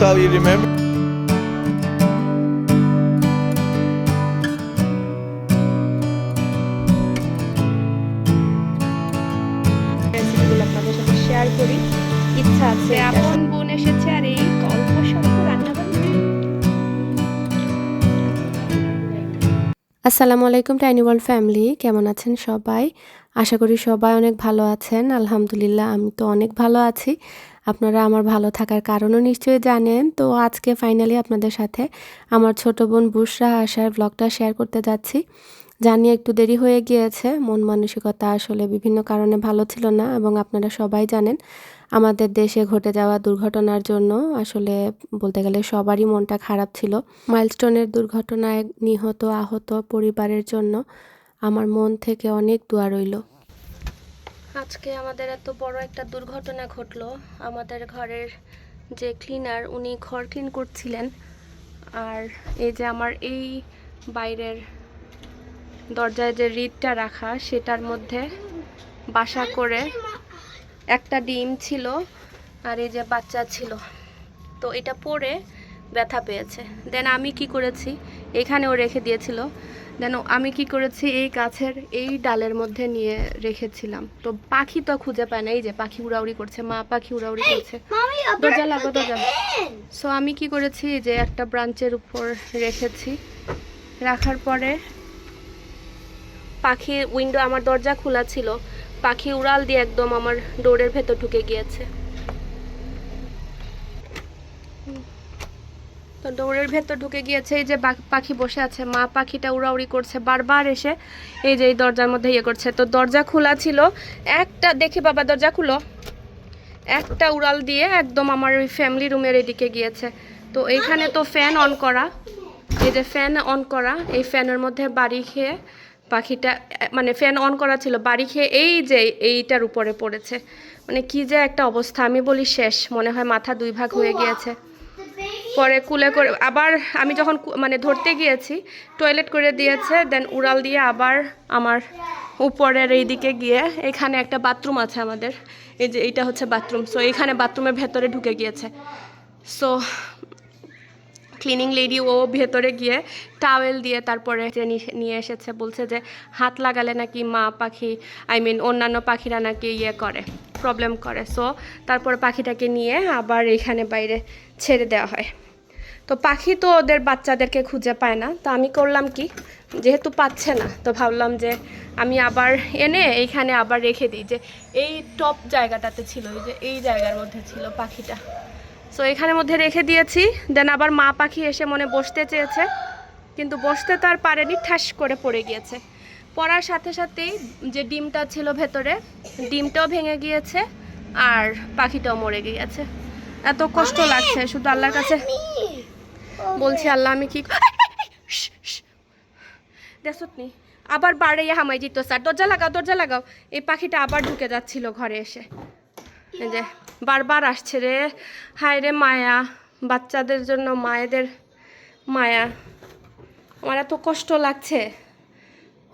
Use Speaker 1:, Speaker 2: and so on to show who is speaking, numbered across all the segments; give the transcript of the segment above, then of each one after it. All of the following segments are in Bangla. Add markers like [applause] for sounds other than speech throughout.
Speaker 1: how you remember.
Speaker 2: রেসিপিগুলো শেয়ার করি ইচ্ছা আছে। আপন বোন এসেছে আর এই গল্প সল্প রান্না
Speaker 3: আসসালামু আলাইকুম টাইনি ওয়ার্ল্ড ফ্যামিলি কেমন আছেন সবাই? আশা করি সবাই অনেক ভালো আছেন। আলহামদুলিল্লাহ আমি তো অনেক ভালো আছি। আপনারা আমার ভালো থাকার কারণও নিশ্চয়ই জানেন। তো আজকে ফাইনালি আপনাদের সাথে আমার ছোট বোন বুসরা আসার ব্লগটা শেয়ার করতে যাচ্ছি। জানি একটু দেরি হয়ে গিয়েছে, মন মানসিকতা আসলে বিভিন্ন কারণে ভালো ছিল না এবং আপনারা সবাই জানেন আমাদের দেশে ঘটে যাওয়া দুর্ঘটনার জন্য আসলে বলতে গেলে সবারই মনটা খারাপ ছিল। মাইলস্টোনের দুর্ঘটনায় নিহত, আহত পরিবারের জন্য আমার মন থেকে অনেক দোয়া রইল। আজকে আমাদের এত বড় একটা দুর্ঘটনা ঘটলো। আমাদের ঘরের যে ক্লিনার উনি ঘর ক্লিন করছিলেন। আর এই যে আমার এই বাইরের দরজায় যে রিডটা রাখা, সেটার মধ্যে বাসা করে একটা ডিম ছিল আর এই যে বাচ্চা ছিল। তো এটা পরে ব্যথা পেয়েছে। দেন আমি কি করেছি? এখানেও রেখে দিয়েছিল। দেন আমি কি করেছি এই গাছের এই ডালের মধ্যে নিয়ে রেখেছিলাম। তো পাখি তো খুঁজে পায় না এই যে পাখি উড়াউড়ি করছে মা পাখি উড়াউড়ি করছে। দরজা লাগো দরজা। সো আমি কি করেছি যে একটা ব্রাঞ্চের উপর রেখেছি। রাখার পরে পাখি উইন্ডো আমার দরজা খোলা ছিল। পাখি উড়াল দিয়ে একদম আমার ডোরের ভেতর ঢুকে গিয়েছে। তো ডোরের ভেতর ঢুকে গিয়েছে এই যে পাখি বসে আছে। মা পাখিটা উড়াউড়ি করছে বারবার এসে এই যে এই দরজার মধ্যে ইয়ে করছে। তো দরজা খোলা ছিল একটা দেখি বাবা দরজা খুলো। একটা উড়াল দিয়ে একদম আমার ওই ফ্যামিলি রুমের এদিকে গিয়েছে। তো এইখানে তো ফ্যান অন করা। এই যে ফ্যান অন করা এই ফ্যানের মধ্যে বাড়ি খেয়ে পাখিটা মানে ফ্যান অন করা ছিল বাড়ি খেয়ে এই যে এইটার উপরে পড়েছে। মানে কি যে একটা অবস্থা আমি বলি শেষ মনে হয় মাথা দুই ভাগ হয়ে গিয়েছে। পরে কুলে করে, আবার আমি যখন মানে ধরতে গিয়েছি টয়লেট করে দিয়েছে দেন উড়াল দিয়ে আবার আমার উপরের এই দিকে গিয়ে এখানে একটা বাথরুম আছে আমাদের। এই যে এইটা হচ্ছে বাথরুম সো এখানে বাথরুমের ভেতরে ঢুকে গিয়েছে। সো ক্লিনিং লেডি ও ভেতরে গিয়ে টাওয়েল দিয়ে তারপরে নিয়ে এসেছে, বলছে যে হাত লাগালে নাকি মা পাখি আই মিন অন্যান্য পাখিরা নাকি ইয়ে করে প্রবলেম করে। সো তারপরে পাখিটাকে নিয়ে আবার এখানে বাইরে ছেড়ে দেওয়া হয়। তো পাখি তো ওদের বাচ্চাদেরকে খুঁজে পায় না। তো আমি করলাম কি? যেহেতু পাচ্ছে না, তো ভাবলাম যে আমি আবার এনে এইখানে আবার রেখে দিই যে এই টপ জায়গাটাতে ছিল যে এই জায়গার মধ্যে ছিল পাখিটা। সো এখানের মধ্যে রেখে দিয়েছি। দেন আবার মা পাখি এসে মনে বসতে চেয়েছে। কিন্তু বসতে তো আর পারেনি, ঠাস করে পড়ে গিয়েছে। পড়ার সাথে সাথেই যে ডিমটা ছিল ভেতরে, ডিমটাও ভেঙে গিয়েছে আর পাখিটাও মরে গিয়েছে। এত কষ্ট লাগছে, শুধু আল্লাহর কাছে বলছি, আল্লাহ, আমি কি [laughs] দেখছত নি, আবার বাড়ে হামাই দিত, স্যার। দরজা লাগাও দরজা লাগাও। এই পাখিটা আবার ঢুকে যাচ্ছিল ঘরে এসে। যে, বারবার আসছে রে। হায় রে মায়া, বাচ্চাদের জন্য মায়েদের মায়া। আমার এত কষ্ট লাগছে।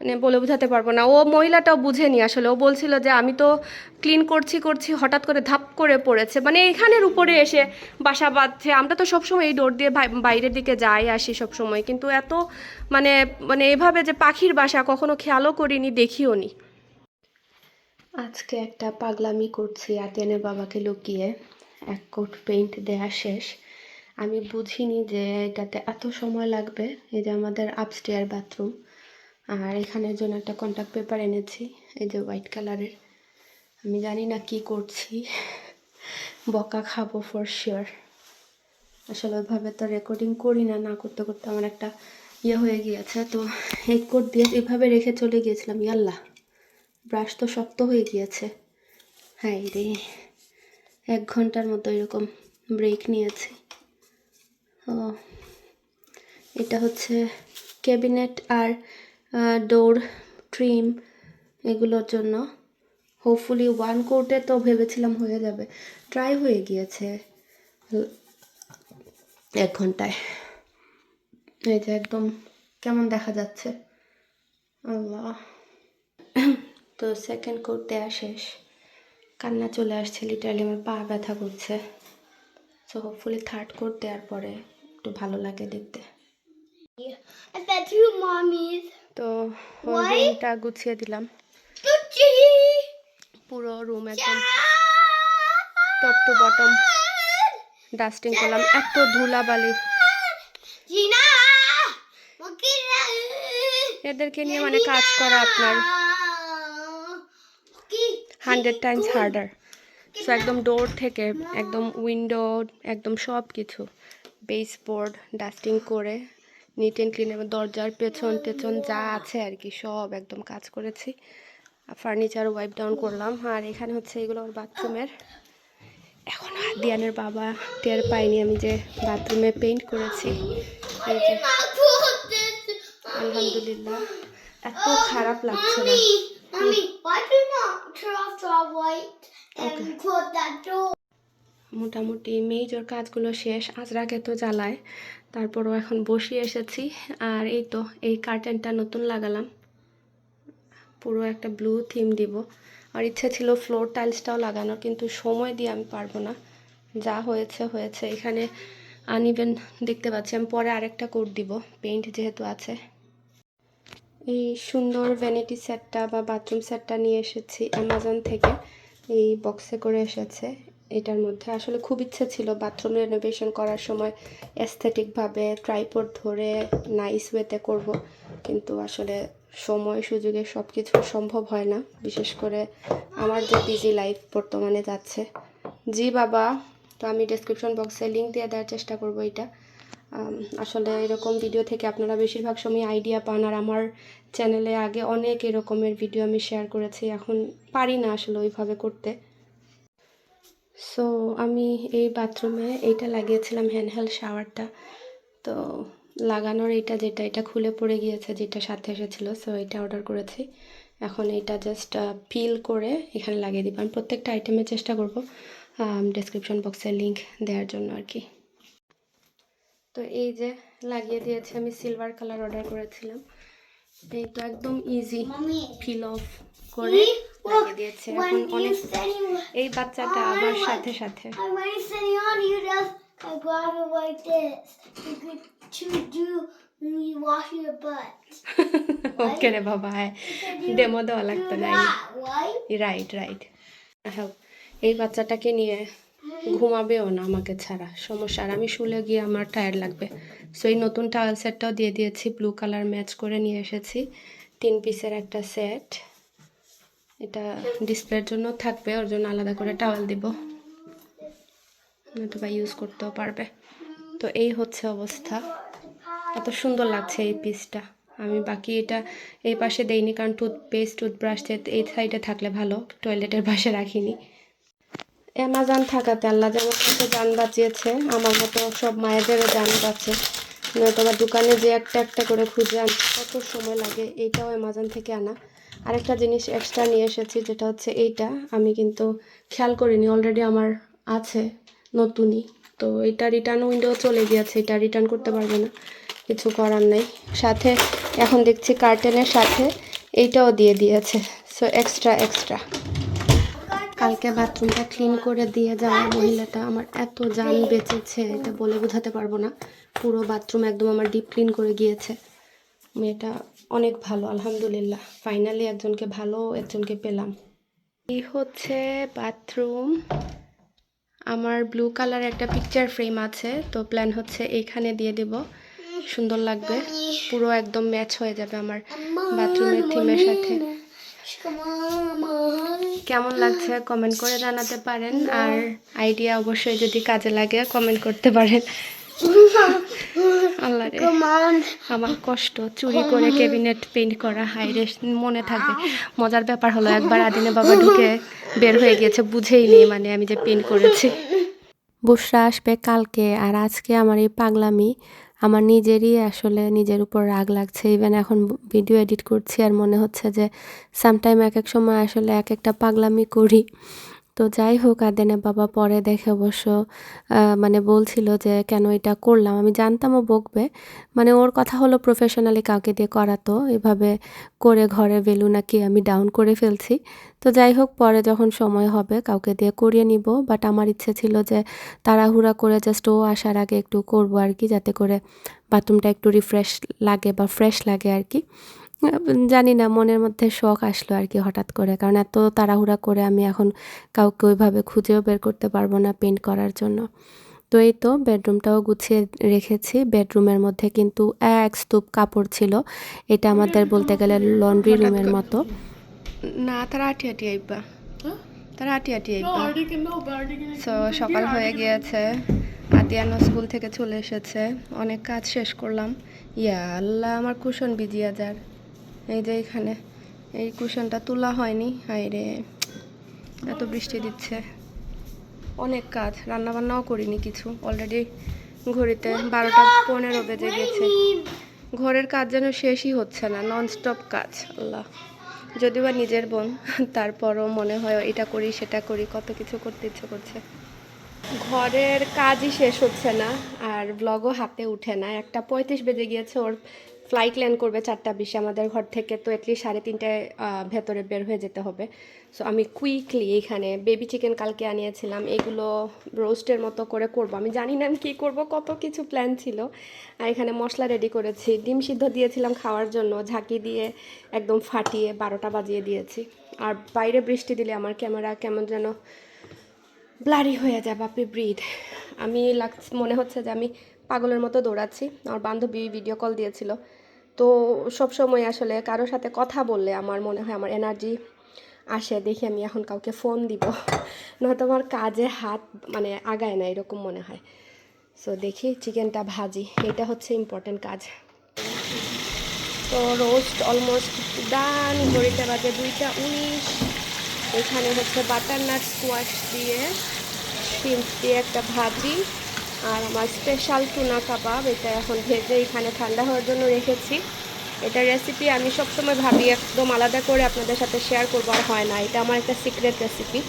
Speaker 3: মানে বলে বোঝাতে পারব না। ও মহিলাটাও বুঝেনি আসলে। ও বলছিল যে, আমি তো ক্লিন করছি করছি, হঠাৎ করে ধাপ করে পড়েছে। মানে এখানের উপরে এসে বাসা বাঁধছে। আমরা তো সবসময় এই ডোর দিয়ে বাইরের দিকে যাই, আসি সবসময়। কিন্তু এত মানে মানে এভাবে যে পাখির বাসা কখনো খেয়ালও করিনি, দেখিও নি। আজকে একটা পাগলামি করছি আতিয়ানের বাবাকে লুকিয়ে। এক কোট পেইন্ট দেয়া শেষ। আমি বুঝিনি যে এটাতে এত সময় লাগবে। এই যে আমাদের আপস্টেয়ার বাথরুম আর এখানের জন্য একটা কন্ট্যাক্ট পেপার এনেছি, এই যে হোয়াইট কালারের আমি জানি না কি করছি। বকা খাব ফর শিওর আসলে ওইভাবে তো রেকর্ডিং করি না না করতে করতে আমার একটা ইয়ে হয়ে গিয়েছে। তো এই কোট দিয়ে এভাবে রেখে চলে গিয়েছিলাম ইয়াল্লা ব্রাশ তো শক্ত হয়ে গিয়েছে। হাই রে, এক ঘণ্টার মতো এরকম ব্রেক নিয়েছি। ও, এটা হচ্ছে ক্যাবিনেট আর ডোর ট্রিম এগুলোর জন্য। হোপফুলি ওয়ান কোর্টে তো ভেবেছিলাম হয়ে যাবে। ট্রাই হয়ে গিয়েছে। এক ঘন্টায়। এই যে একদম কেমন দেখা যাচ্ছে। আল্লাহ। তো সেকেন্ড কোট দেওয়া শেষ। কান্না চলে আসছে লিটারালি আমার পা ব্যথা করছে। সো হোপফুলি থার্ড কোট দেওয়ার পরে একটু ভালো লাগে দেখতে. তো? রুমটা গুছিয়ে দিলাম। পুরো রুম একদম টপ টু বটম ডাস্টিং করলাম। এত ধুলাবালি. এদেরকে নিয়ে মানে কাজ করা আপনার। হান্ড্রেড টাইমস হার্ডার সো একদম ডোর থেকে একদম উইন্ডো একদম সব কিছু বেস বোর্ড ডাস্টিং করে নিট অ্যান্ড ক্লিন এবং দরজার পেছন টেছন যা আছে আর কি সব একদম কাজ করেছি। ফার্নিচার ওয়াইপ ডাউন করলাম। আর এখানে হচ্ছে এগুলো ওর বাথরুমের এখন দিয়ানের বাবা টের পাইনি আমি যে বাথরুমে পেইন্ট করেছি। এই যে আলহামদুলিল্লাহ। এত খারাপ লাগছে না।
Speaker 1: Mommy, why do you not turn off the light and close that door?
Speaker 3: মোটামুটি মেজর কাজগুলো শেষ আজরাকে তো জ্বালায়। তারপরও এখন বসিয়ে এসেছি আর এই তো এই কার্টেনটা নতুন লাগালাম। পুরো একটা ব্লু থিম দিব। আর ইচ্ছে ছিল ফ্লোর টাইলসটাও লাগানোর কিন্তু সময় দিয়ে আমি পারব না। যা হয়েছে হয়েছে। এখানে আনইভেন দেখতে পাচ্ছি। আমি পরে আরেকটা কোট দিব পেইন্ট যেহেতু আছে। এই সুন্দর ভ্যানিটি সেটটা বা বাথরুম সেটটা নিয়ে এসেছি অ্যামাজন থেকে। এই বক্সে করে এসেছে এটার মধ্যে। আসলে খুব ইচ্ছে ছিল বাথরুম রেনোভেশন করার সময় অ্যাস্থেটিকভাবে ট্রাইপড ধরে নাইস ওয়েতে করব। কিন্তু আসলে সময় সুযোগে সব কিছু সম্ভব হয় না। বিশেষ করে আমার যে বিজি লাইফ বর্তমানে যাচ্ছে। জি বাবা, তো আমি ডেসক্রিপশন বক্সে লিঙ্ক দিয়ে দেওয়ার চেষ্টা করব এটা। আসলে এরকম ভিডিও থেকে আপনারা বেশিরভাগ সময় আইডিয়া পান। আর আমার চ্যানেলে আগে অনেক এরকমের ভিডিও আমি শেয়ার করেছি, এখন পারি না আসলে ওইভাবে করতে। সো আমি এই বাথরুমে এইটা লাগিয়েছিলাম হ্যান্ডহেল্ড শাওয়ারটা তো লাগানোর এইটা যেটা, এটা খুলে পড়ে গিয়েছে, যেটা সাথে এসেছিল সো এটা অর্ডার করেছি। এখন এটা জাস্ট পিল করে এখানে লাগিয়ে দিব। আমি প্রত্যেকটা আইটেমের চেষ্টা করব ডেসক্রিপশন বক্সের লিংক দেওয়ার জন্য আর কি। তো এই যে লাগিয়ে দিয়েছে আমি সিলভার কালার অর্ডার করেছিলাম। এই তো একদম ইজি ফিল অফ করে দিয়েছে। এখন অনেক এই বাচ্চাটা আমার সাথে সাথে। এই বাচ্চাটাকে নিয়ে ঘুমাবেও না আমাকে ছাড়া। সমস্যা। আর আমি শুলে গিয়ে আমার টায়ার লাগবে। সো এই নতুন টাওয়েল সেটটাও দিয়ে দিয়েছি। ব্লু কালার ম্যাচ করে নিয়ে এসেছি। তিন পিসের একটা সেট এটা ডিসপ্লের জন্য থাকবে। ওর জন্য আলাদা করে টাওয়েল দিব। নতুবা ইউজ করতেও পারবে। তো এই হচ্ছে অবস্থা। এত সুন্দর লাগছে এই পিসটা আমি বাকি এটা এই পাশে দেইনি কারণ টুথপেস্ট টুথব্রাশ এই সাইডে থাকলে ভালো। টয়লেটের পাশে রাখিনি। অ্যামাজন থাকাতে আল্লাহ যেমন মতো যান বাঁচিয়েছে, আমার মতো সব মায়েদেরও যান বাঁচে। নয়তো বা দোকানে যে একটা একটা করে খুঁজে আনতে কত সময় লাগে এইটাও অ্যামাজন থেকে আনা। আরেকটা জিনিস এক্সট্রা নিয়ে এসেছি, যেটা হচ্ছে এইটা। আমি কিন্তু খেয়াল করিনি অলরেডি আমার আছে, নতুনই। তো এটা রিটার্ন উইন্ডো চলে গিয়েছে, এটা রিটার্ন করতে পারবে না, কিছু করার নেই। সাথে এখন দেখছি কার্টেনের সাথে, এইটাও দিয়ে দিয়েছে। সো এক্সট্রা এক্সট্রা কালকে বাথরুমটা ক্লিন করে দিয়ে যাওয়ার মহিলাটা আমার এত জান বেঁচেছে এটা বলে বোঝাতে পারব না। পুরো বাথরুম একদম আমার ডিপ ক্লিন করে গিয়েছে। মেয়েটা অনেক ভালো আলহামদুলিল্লাহ। ফাইনালি একজনকে ভালো একজনকে পেলাম। এই হচ্ছে বাথরুম। আমার ব্লু কালার একটা পিকচার ফ্রেম আছে তো প্ল্যান হচ্ছে এইখানে দিয়ে দেব। সুন্দর লাগবে। পুরো একদম ম্যাচ হয়ে যাবে আমার বাথরুমের থিমের সাথে. কেমন লাগছে কমেন্ট করে জানাতে পারেন আর আইডিয়া অবশ্যই যদি কাজে লাগে কমেন্ট করতে পারেন। আল্লাহ রে আমার কষ্ট চুরি করে ক্যাবিনেট পেইন্ট করা হাই রে মনে থাকে। মজার ব্যাপার হলো একবার আদিনে বাবা ঢুকে বের হয়ে গিয়েছে বুঝেই নেই মানে আমি যে পেইন্ট করেছি। বুসরা আসবে কালকে আর আজকে আমার এই পাগলামি আমার নিজেরই আসলে নিজের উপর রাগ লাগছে। ইভেন এখন ভিডিও এডিট করছি আর মনে হচ্ছে যে সামটাইম এক এক সময় আসলে এক একটা পাগলামি করি।
Speaker 4: তো যাই হোক, আদেনে বাবা পরে দেখে অবশ্য মানে বলছিল যে কেন এটা করলাম। আমি জানতামও বকবে। মানে ওর কথা হলো প্রফেশনালি কাউকে দিয়ে করাতো এভাবে করে ঘরে ভ্যালু নাকি আমি ডাউন করে ফেলছি। তো যাই হোক, পরে যখন সময় হবে কাউকে দিয়ে করিয়ে নিব। বাট আমার ইচ্ছে ছিল যে তাড়াহুড়া করে জাস্ট ও আসার আগে একটু করব আর কি, যাতে করে বাথরুমটা একটু রিফ্রেশ লাগে বা ফ্রেশ লাগে আর কি। জানি না মনের মধ্যে শখ আসলো আর কি হঠাৎ করে। কারণ এত তাড়াহুড়া করে আমি এখন কাউকে ওইভাবে খুঁজেও বের করতে পারব না পেন্ট করার জন্য। তো এই তো বেডরুমটাও গুছিয়ে রেখেছি। বেডরুমের মধ্যে কিন্তু এক স্তূপ কাপড় ছিল। এটা আমাদের বলতে গেলে লন্ড্রি রুমের মতো।
Speaker 3: না তারা আটি আটি আইবা তারা আটি আটি আইবা সো সকাল হয়ে গিয়েছে। আতিয়ানো স্কুল থেকে চলে এসেছে। অনেক কাজ শেষ করলাম। ইয়া আল্লাহ আমার কুশন বিজিয়া যার। এই যে এখানে, এই কুশনটা তোলা হয়নি হাই রে এত বৃষ্টি দিচ্ছে। অনেক কাজ রান্না বান্নাও করিনি কিছু অলরেডি ঘড়িতে বারোটা পনেরো বেজে গেছে। ঘরের কাজ যেন শেষই হচ্ছে না ননস্টপ কাজ, আল্লাহ। যদিও বা নিজের বোন, তারপরও মনে হয় এটা করি, সেটা করি, কত কিছু করতে ইচ্ছে করছে। ঘরের কাজই শেষ হচ্ছে না, আর ব্লগও হাতে উঠে না। একটা পঁয়ত্রিশ বেজে গিয়েছে, ওর ফ্লাইট ল্যান্ড করবে চারটা বিশে আমাদের ঘর থেকে, তো অ্যাটলিস্ট সাড়ে তিনটায় ভেতরে বের হয়ে যেতে হবে। সো আমি কুইকলি এখানে বেবি চিকেন কালকে আনিয়েছিলাম, এগুলো রোস্টের মতো করে করব। আমি জানি না আমি কী করব, কত কিছু প্ল্যান ছিল। আর এখানে মশলা রেডি করেছি, ডিম সিদ্ধ দিয়েছিলাম খাওয়ার জন্য, ঝাঁকি দিয়ে একদম ফাটিয়ে বারোটা বাজিয়ে দিয়েছি। আর বাইরে বৃষ্টি দিলে আমার ক্যামেরা কেমন যেন ব্লারি হয়ে যায় বাপরে ব্রিড আমি লাগ, মনে হচ্ছে যে আমি পাগলের মতো দৌড়াচ্ছি। আমার বান্ধবী ভিডিও কল দিয়েছিল। তো সব সময় আসলে কারোর সাথে কথা বললে আমার মনে হয় আমার এনার্জি আসে, দেখি আমি এখন কাউকে ফোন দিব। নয়তো আমার কাজে হাত মানে আগায় না, এরকম মনে হয়। সো দেখি চিকেনটা ভাজি। এটা হচ্ছে ইম্পর্টেন্ট কাজ। তো রোস্ট অলমোস্ট ডান ঘড়িতে বাজে দুইটা উনিশ। এখানে হচ্ছে বাটারনাট স্কোয়াশ দিয়ে বিনস দিয়ে একটা ভাজি আর আমার স্পেশাল টুনা কাবাব এটা এখন ভেজে এখানে ঠান্ডা হওয়ার জন্য রেখেছি। এটা রেসিপি আমি সবসময় ভাবি, একদম আলাদা করে আপনাদের সাথে শেয়ার করব আর হয় না। এটা আমার একটা সিক্রেট রেসিপি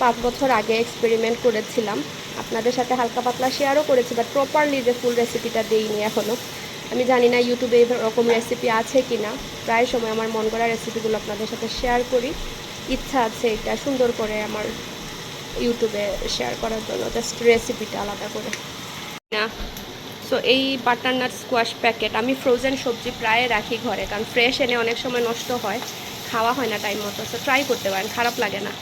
Speaker 3: পাঁচ বছর আগে এক্সপেরিমেন্ট করেছিলাম। আপনাদের সাথে হালকা পাতলা শেয়ারও করেছি বাট প্রপারলি যে ফুল রেসিপিটা দিইনি এখনও আমি জানি না ইউটিউবে এরকম রেসিপি আছে কি না প্রায় সময় আমার মন করা রেসিপিগুলো আপনাদের সাথে শেয়ার করি। ইচ্ছা আছে এটা সুন্দর করে আমার ইউটিউবে শেয়ার করার জন্য জাস্ট রেসিপিটা আলাদা করে। না সো এই বাটারনাট স্কোয়াশ প্যাকেট আমি ফ্রোজেন সবজি প্রায় রাখি ঘরে, কারণ ফ্রেশ এনে অনেক সময় নষ্ট হয়, খাওয়া হয় না টাইম মতো সো ট্রাই করতে পারেন, খারাপ লাগে না।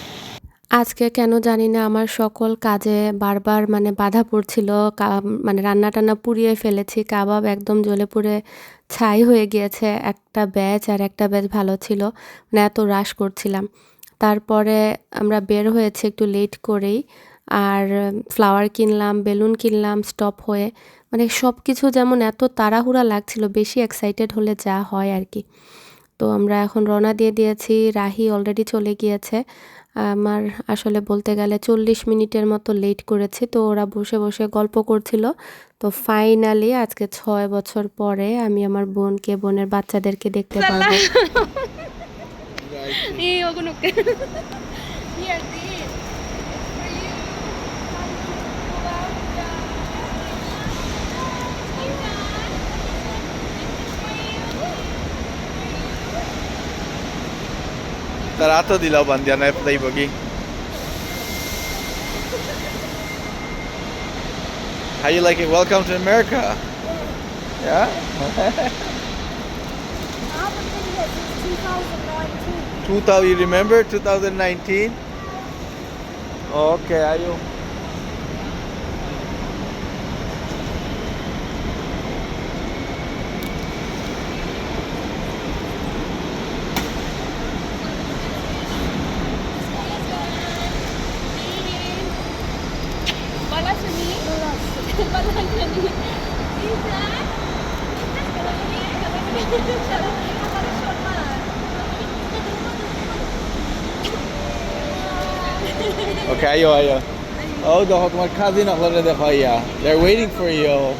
Speaker 4: আজকে কেন জানি না আমার সকল কাজে বারবার মানে বাধা পড়ছিল মানে রান্না টান্না পুড়িয়ে ফেলেছি, কাবাব একদম জ্বলে পুড়ে ছাই হয়ে গিয়েছে, একটা ব্যাচ আর একটা ব্যাচ ভালো ছিল মানে এত রাশ করছিলাম। তারপরে আমরা বের হয়েছি একটু লেট করেই আর ফ্লাওয়ার কিনলাম বেলুন কিনলাম স্টপ হয়ে মানে সব কিছু যেমন এত তাড়াহুড়া লাগছিল বেশি এক্সাইটেড হলে যা হয় আর কি। তো আমরা এখন রওনা দিয়ে দিয়েছি রাহি অলরেডি চলে গিয়েছে। আমার আসলে বলতে গেলে চল্লিশ মিনিটের মতো লেট করেছি তো ওরা বসে বসে গল্প করছিল। তো ফাইনালি আজকে ছয় বছর পরে আমি আমার বোনকে বোনের বাচ্চাদেরকে দেখতে [laughs]
Speaker 5: Hey, huwag. Here, this. Tarato. How you like it? Welcome to America. Yeah?
Speaker 1: I've been here since 2019.
Speaker 5: 2000, you remember 2019? Okay, are you? Okay, yo, yo. Oh, the hot one cousin. They're waiting for you.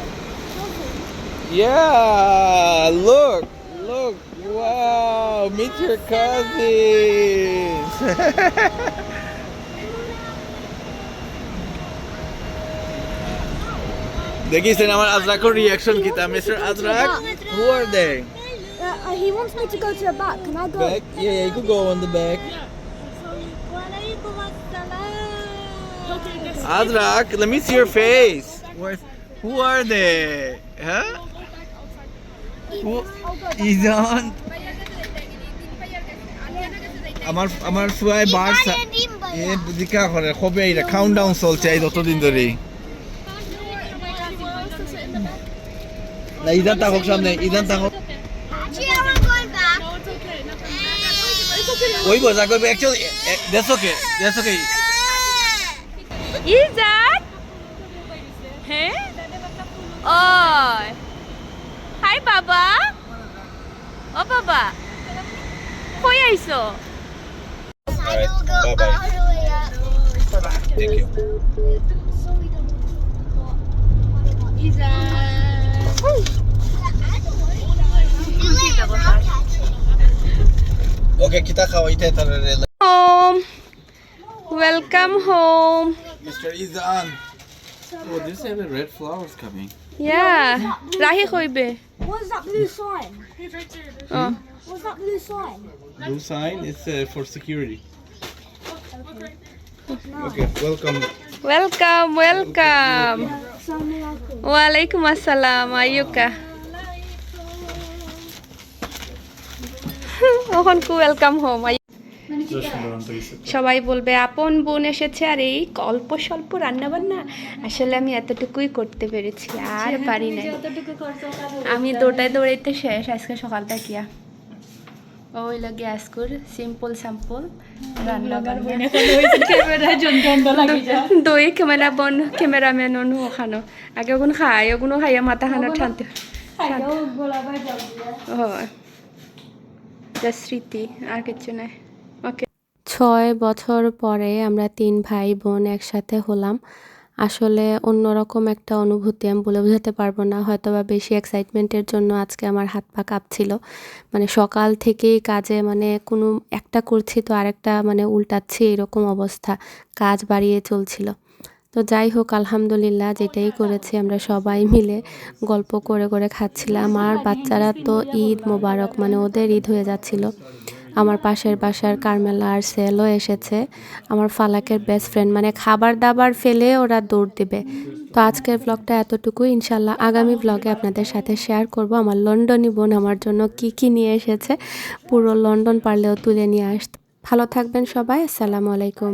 Speaker 5: Yeah, look, look. Wow, meet your cousins. দেখিছেন আমার আজরাকুর রিয়াকশন কি তা mister Azrak who are they
Speaker 1: he wants me to go to the back. Can I go?
Speaker 5: Back? Yeah, yeah, you could go on the back. Adrak let me see your face. Where, who are they? Huh? Who Izan? আমার আমার ফুয়াই বার এ দিকা করে কবে এটা কাউন্টডাউন চলছে এই যতদিন ধরে? না ইদান থাকুক সামনে ইদান থাকুক ওই বোঝা করবে অ্যাকচুয়ালি দ্যাটস ওকে
Speaker 3: ইজাত হ্যাঁ? ওই। হাই বাবা। ও বাবা কই আইছো?
Speaker 5: Bye-bye. ওকে কিতা খাওয়াইতে তার
Speaker 3: home welcome home
Speaker 5: mister Izan Oh, this have red flowers coming.
Speaker 3: ইয়া রাহি কইবে
Speaker 1: What's that blue sign?
Speaker 3: O
Speaker 1: What's that blue sign?
Speaker 5: Blue sign is uh, for security. Okay, welcome.
Speaker 3: Welcome welcome ওয়ালাইকুম আসসালাম আইয়ুকা ওখান কু ওয়েলকাম হোম সবাই বলবে আপন বোন এসেছে আর এই অল্প স্বল্প রান্না বান্না আসলে আমি এতটুকুই করতে পেরেছি আর পারি না আমি দৌড়ায় দৌড়াইতে শেষ আজকে সকালটা কিয়া ওই লাগে আজকুর সিম্পল স্যাম্পল দই ক্যামেরা বন ক্যামেরাম্যান অনু ওখানো। আগে ওগুন খাই ওগুনো খাইয়া মাথা খানো ঠান্তে হয়। যা স্মৃতি, আর কিছু ওকে
Speaker 4: ছয় বছর পরে আমরা তিন ভাই বোন একসাথে হলাম। আসলে অন্যরকম একটা অনুভূতি আমি বলে বোঝাতে পারব না। হয়তো বা বেশি এক্সাইটমেন্টের জন্য আজকে আমার হাত পা কাঁপছিল। মানে সকাল থেকেই কাজে মানে কোনো একটা করছি তো আরেকটা মানে উল্টাচ্ছি এরকম অবস্থা। কাজ বাড়িয়ে চলছিল। তো যাই হোক, আলহামদুলিল্লাহ যেটাই করেছি আমরা সবাই মিলে গল্প করে করে খাচ্ছিলাম। আর বাচ্চারা তো ঈদ মোবারক মানে ওদের ঈদ হয়ে যাচ্ছিল। আমার পাশের বাসার কারমেলা আর সেলও এসেছে। আমার ফালাকের বেস্ট ফ্রেন্ড মানে খাবার দাবার ফেলে ওরা দৌড় দেবে। তো আজকের ব্লগটা এতটুকু ইনশাল্লাহ আগামী ব্লগে আপনাদের সাথে শেয়ার করব আমার লন্ডনী বোন আমার জন্য কি কি নিয়ে এসেছে। পুরো লন্ডন পারলেও তুলে নিয়ে আস ভালো থাকবেন সবাই। আসসালামু আলাইকুম।